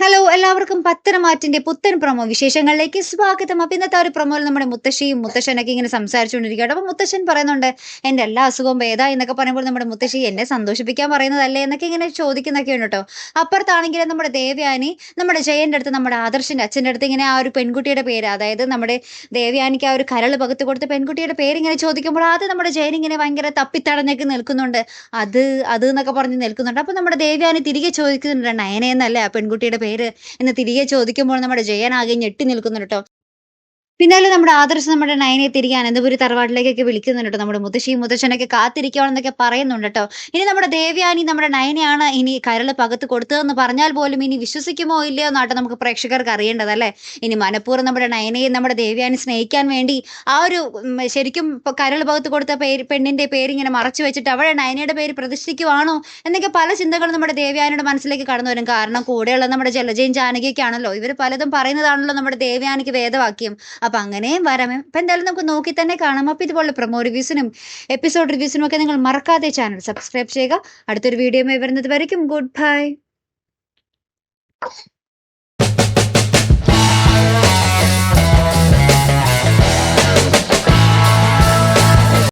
Hello എല്ലാവർക്കും പത്തനമാറ്റിന്റെ പുത്തൻ promo വിശേഷങ്ങളിലേക്ക് സ്വാഗതം. അപ്പൊ ഇന്നത്തെ ഒരു പ്രൊമോയിൽ നമ്മുടെ മുത്തശ്ശിയും മുത്തശ്ശനൊക്കെ ഇങ്ങനെ സംസാരിച്ചുകൊണ്ടിരിക്കുകയാണ്. അപ്പൊ മുത്തശ്ശൻ പറയുന്നുണ്ട് എന്റെ എല്ലാ അസുഖവും ഭേദ എന്നൊക്കെ പറയുമ്പോൾ നമ്മുടെ മുത്തശ്ശി എന്നെ സന്തോഷിപ്പിക്കാൻ പറയുന്നതല്ലേ എന്നൊക്കെ ഇങ്ങനെ ചോദിക്കുന്നൊക്കെ ഉണ്ട് കേട്ടോ. അപ്പുറത്താണെങ്കിൽ നമ്മുടെ ദേവയാനി നമ്മുടെ ജയന്റെ അടുത്ത് നമ്മുടെ ആദർശിന്റെ അച്ഛന്റെ അടുത്ത് ഇങ്ങനെ ആ ഒരു പെൺകുട്ടിയുടെ പേര് അതായത് നമ്മുടെ ദേവയാനിക്ക് ആ ഒരു കരൾ പകത്ത് കൊടുത്ത് പെൺകുട്ടിയുടെ പേര് ഇങ്ങനെ ചോദിക്കുമ്പോൾ അത് നമ്മുടെ ജയൻ ഇങ്ങനെ ഭയങ്കര തപ്പിത്തടഞ്ഞൊക്കെ നിൽക്കുന്നുണ്ട്. അത് അത് എന്നൊക്കെ പറഞ്ഞ് നിൽക്കുന്നുണ്ട്. അപ്പൊ നമ്മുടെ ദേവയാനി തിരികെ ചോദിക്കുന്നുണ്ട് നയനയെന്നല്ലേ ആ പെൺകുട്ടിയുടെ പേര് എന്ന് തിരികെ ചോദിക്കുമ്പോൾ നമ്മുടെ ജയനാകെ ഞെട്ടി നിൽക്കുന്നുണ്ട് കേട്ടോ. പിന്നാലെ നമ്മുടെ ആദർശ് നമ്മുടെ നയനെ തിരികെ അനന്തപുരി തറവാട്ടിലേക്കൊക്കെ വിളിക്കുന്നുണ്ട് കേട്ടോ. നമ്മുടെ മുത്തശ്ശിയും മുത്തശ്ശനൊക്കെ കാത്തിരിക്കുകയാണെന്നൊക്കെ പറയുന്നുണ്ട് കേട്ടോ. ഇനി നമ്മുടെ ദേവ്യാനി നമ്മുടെ നയനെയാണ് ഇനി കരൾ പകത്ത് കൊടുത്തതെന്ന് പറഞ്ഞാൽ പോലും ഇനി വിശ്വസിക്കുമോ ഇല്ലയോ എന്നാട്ടോ നമുക്ക് പ്രേക്ഷകർക്ക് അറിയേണ്ടതല്ലേ? ഇനി മനഃപൂർവം നമ്മുടെ നയനയെ നമ്മുടെ ദേവ്യാനി സ്നേഹിക്കാൻ വേണ്ടി ആ ഒരു ശരിക്കും കരൾ പകത്ത് കൊടുത്ത പേര് പെണ്ണിന്റെ പേര് ഇങ്ങനെ മറച്ചു വെച്ചിട്ട് അവളെ നയനയുടെ പേര് പ്രതിഷ്ഠിക്കുവാണോ എന്നൊക്കെ പല ചിന്തകളും നമ്മുടെ ദേവ്യാനിയുടെ മനസ്സിലേക്ക് കടന്നു വരും. കാരണം കൂടെയുള്ള നമ്മുടെ ജലജയും ജാനകിയൊക്കെ ആണല്ലോ ഇവർ പലതും പറയുന്നതാണല്ലോ നമ്മുടെ ദേവ്യാനിക്ക് വേദവാക്യം. അപ്പൊ അങ്ങനെയും വരാം. ഇപ്പൊ എന്തായാലും നമുക്ക് നോക്കി തന്നെ കാണാം. അപ്പൊ ഇതുപോലെ പ്രൊമോ റിവ്യൂസിനും എപ്പിസോഡ് റിവ്യൂസിനും ഒക്കെ നിങ്ങൾ മറക്കാതെ ചാനൽ സബ്സ്ക്രൈബ് ചെയ്യുക. അടുത്തൊരു വീഡിയോ വരുന്നത് വരയ്ക്കും. Good bye